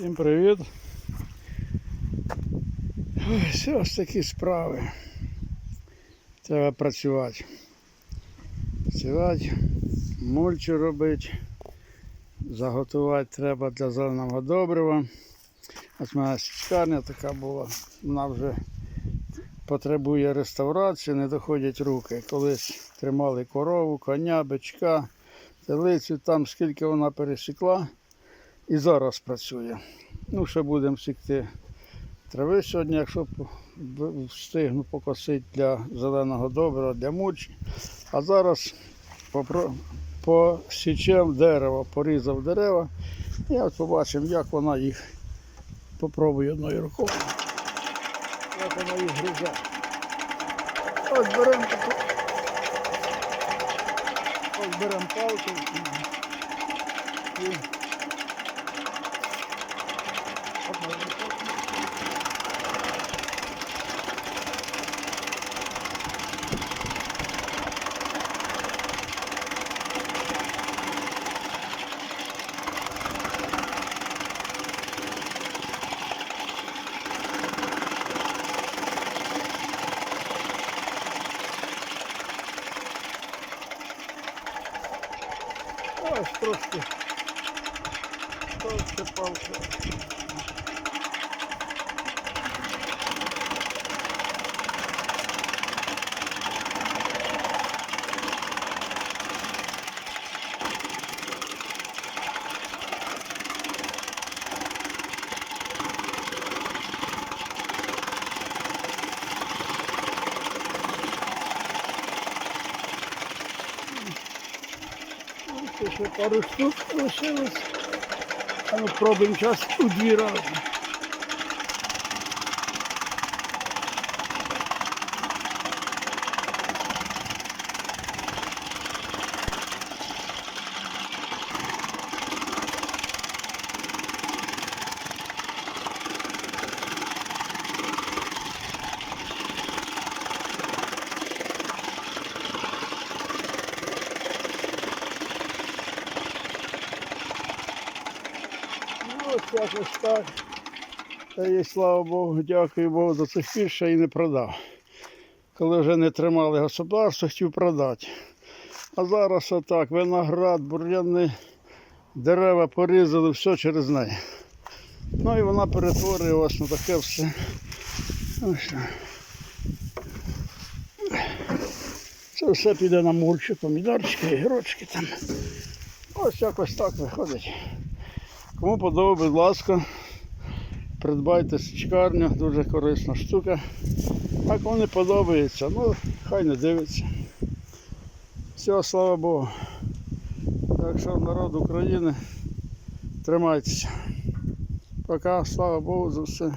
Всім привіт. Все ось такі справи. Треба працювати. Працювати, мульчу робити. Заготувати треба для зеленого добрива. Ось в мене січкарня така була. Вона вже потребує реставрації, не доходять руки. Колись тримали корову, коня, бичка, телицю, там скільки вона пересікла і зараз працює. Ну, ще будемо сікти трави сьогодні, якщо встигну покосити для зеленого добрива, для мульчі. А зараз попро- посічем дерево, порізав дерева. І от побачимо, як вона їх попробую одною рукою. Як вона їх гризе. Ось беремо. Ось беремо палку. І... і Одною рукою. Ось трошки. Трошки палка. ще пару штук лишилось. А ну пробуємо час у дві рази. ось якось так. Та є, слава Богу, дякую Богу, до цих пір ще й не продав. Коли вже не тримали господарство, хотів продати. А зараз отак, виноград, бур'яни, дерева порізали, все через неї. Ну і вона перетворює ось на таке все. Ось. Це все піде на мульчу, помідорчики, гірочки там. Ось якось так виходить. Кому подобається, будь ласка, придбайте січкарню, дуже корисна штука. А кому не подобається, ну хай не дивиться. Все, слава Богу. Так що народ України, тримайтеся. Пока, слава Богу за все.